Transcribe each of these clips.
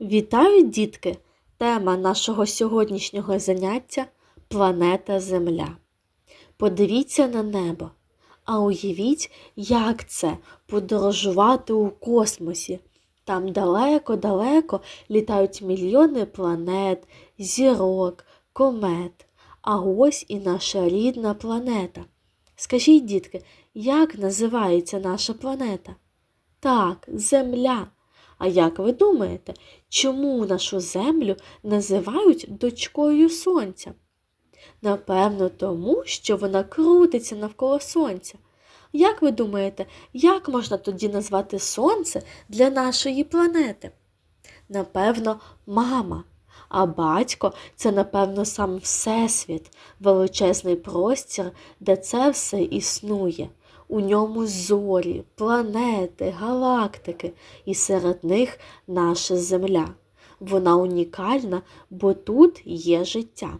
Вітаю, дітки! Тема нашого сьогоднішнього заняття планета Земля. Подивіться на небо, а уявіть, як це подорожувати у космосі. Там далеко-далеко літають мільйони планет, зірок, комет. А ось і наша рідна планета. Скажіть, дітки, як називається наша планета? Так, Земля. А як ви думаєте, чому нашу землю називають дочкою сонця? Напевно, тому, що вона крутиться навколо сонця. Як ви думаєте, як можна тоді назвати сонце для нашої планети? Напевно, мама. А батько це, напевно, сам Всесвіт, величезний простір, де це все існує. У ньому зорі, планети, галактики, і серед них наша Земля. Вона унікальна, бо тут є життя.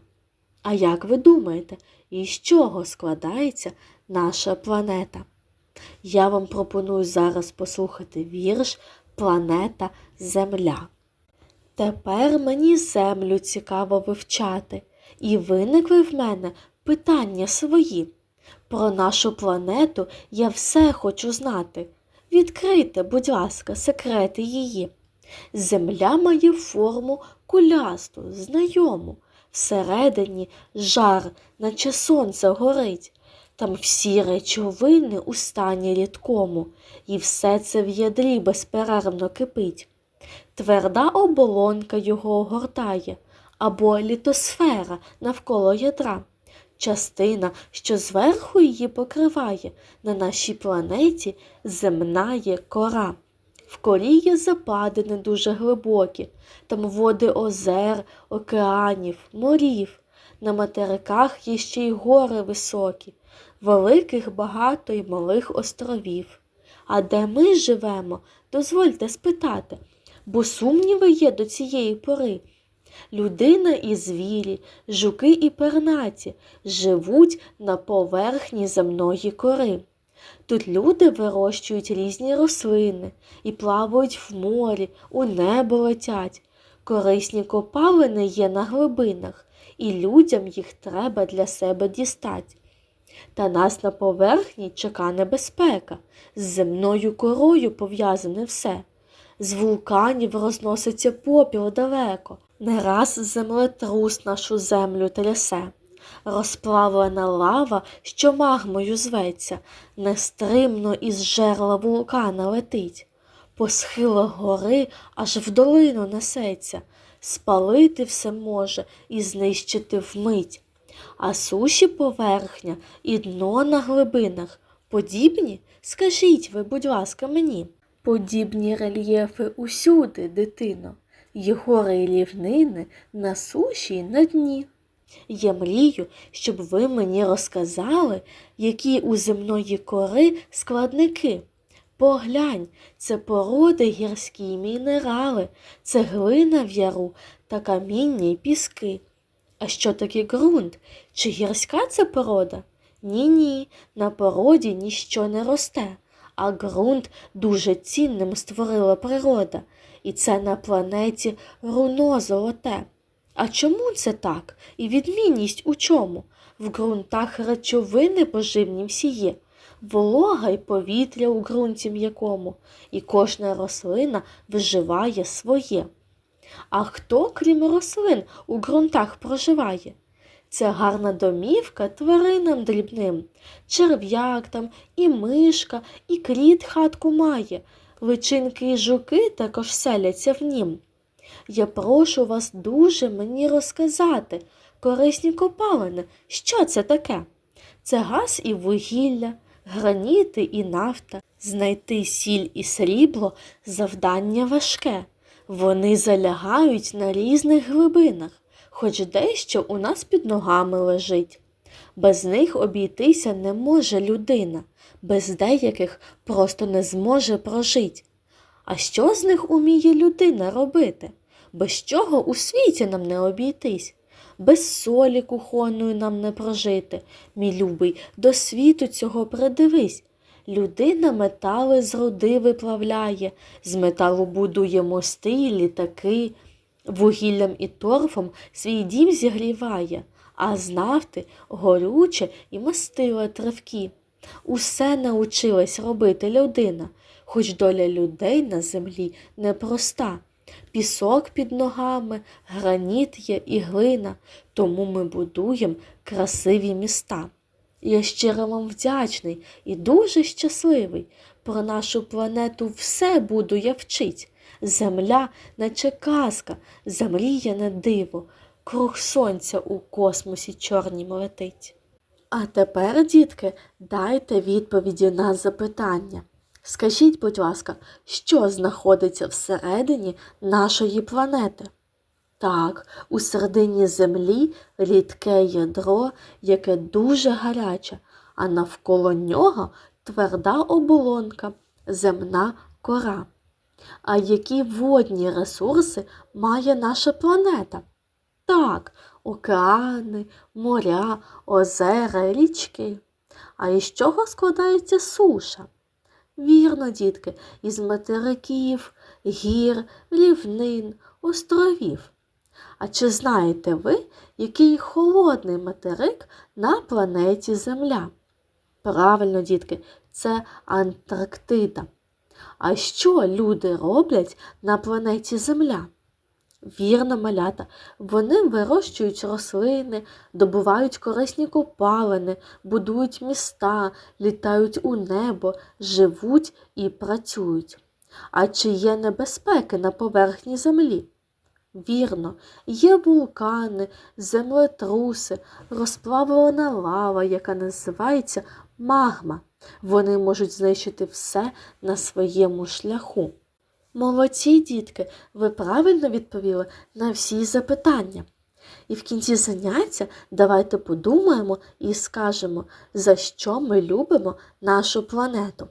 А як ви думаєте, із чого складається наша планета? Я вам пропоную зараз послухати вірш Планета Земля. Тепер мені землю цікаво вивчати, і виникли в мене питання свої. Про нашу планету я все хочу знати. Відкрийте, будь ласка, секрети її. Земля має форму кулясту, знайому. Всередині жар, наче сонце горить. Там всі речовини у стані рідкому, і все це в ядрі безперервно кипить. Тверда оболонка його огортає, або літосфера навколо ядра. Частина, що зверху її покриває, на нашій планеті земна є кора. В корі є западини дуже глибокі, там води озер, океанів, морів. На материках є ще й гори високі, великих багато й малих островів. А де ми живемо, дозвольте спитати, бо сумніви є до цієї пори. Людина і звірі, жуки і пернаті живуть на поверхні земної кори. Тут люди вирощують різні рослини і плавають в морі, у небо летять. Корисні копалини є на глибинах, і людям їх треба для себе дістати. Та нас на поверхні чека небезпека, з земною корою пов'язане все. З вулканів розноситься попіл далеко. Не раз землетрус нашу землю трясе. Розплавлена лава, що магмою зветься, нестримно із жерла вулкана летить. По схилах гори аж в долину несеться, спалити все може і знищити вмить. А суші поверхня і дно на глибинах подібні? Скажіть ви, будь ласка, мені. Подібні рельєфи усюди, дитино, є гори і рівнини на суші й на дні. Я мрію, щоб ви мені розказали, які у земної кори складники. Поглянь, це породи гірські мінерали, це глина в яру та каміння й піски. А що таке ґрунт? Чи гірська це порода? Ні-ні, на породі ніщо не росте, а ґрунт дуже цінним створила природа, і це на планеті руно золоте. А чому це так? І відмінність у чому? В ґрунтах речовини поживні всі є, волога й повітря у ґрунті м'якому, і кожна рослина виживає своє. А хто, крім рослин, у ґрунтах проживає? Це гарна домівка тваринам дрібним, черв'як там, і мишка, і кріт хатку має, личинки і жуки також селяться в нім. Я прошу вас дуже мені розказати, корисні копалини, що це таке? Це газ і вугілля, граніти і нафта, знайти сіль і срібло завдання важке. Вони залягають на різних глибинах, хоч дещо у нас під ногами лежить. Без них обійтися не може людина, без деяких просто не зможе прожить. А що з них уміє людина робити? Без чого у світі нам не обійтись? Без солі кухонної нам не прожити. Мій любий, до світу цього придивись. Людина метали з руди виплавляє, з металу будує мости і літаки, вугіллям і торфом свій дім зігріває, а з горюче і мастила травки. Усе научилась робити людина, хоч доля людей на землі непроста. Пісок під ногами, граніт є і глина, тому ми будуємо красиві міста. Я щиро вам вдячний і дуже щасливий. Про нашу планету все буду я вчить. Земля, наче казка, замріяне диво, круг сонця у космосі чорнім летить. А тепер, дітки, дайте відповіді на запитання. Скажіть, будь ласка, що знаходиться всередині нашої планети? Так, у середині землі рідке ядро, яке дуже гаряче, а навколо нього тверда оболонка, земна кора. А які водні ресурси має наша планета? Так, океани, моря, озера, річки. А із чого складається суша? Вірно, дітки, із материків, гір, рівнин, островів. А чи знаєте ви, який холодний материк на планеті Земля? Правильно, дітки, це Антарктида. А що люди роблять на планеті Земля? Вірно, малята, вони вирощують рослини, добувають корисні копалини, будують міста, літають у небо, живуть і працюють. А чи є небезпеки на поверхні землі? Вірно, є вулкани, землетруси, розплавлена лава, яка називається магма. Вони можуть знищити все на своєму шляху. Молодці, дітки, ви правильно відповіли на всі запитання. І в кінці заняття давайте подумаємо і скажемо, за що ми любимо нашу планету.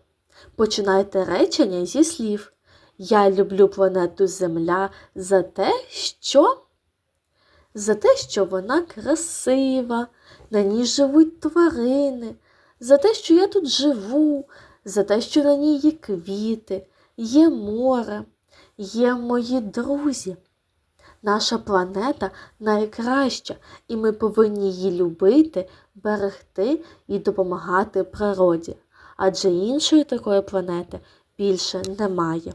Починайте речення зі слів. Я люблю планету Земля за те, що за те, що вона красива, на ній живуть тварини, за те, що я тут живу, за те, що на ній є квіти, є море, є мої друзі. Наша планета найкраща, і ми повинні її любити, берегти і допомагати природі, адже іншої такої планети більше немає.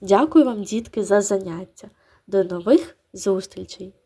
Дякую вам, дітки, за заняття. До нових зустрічей!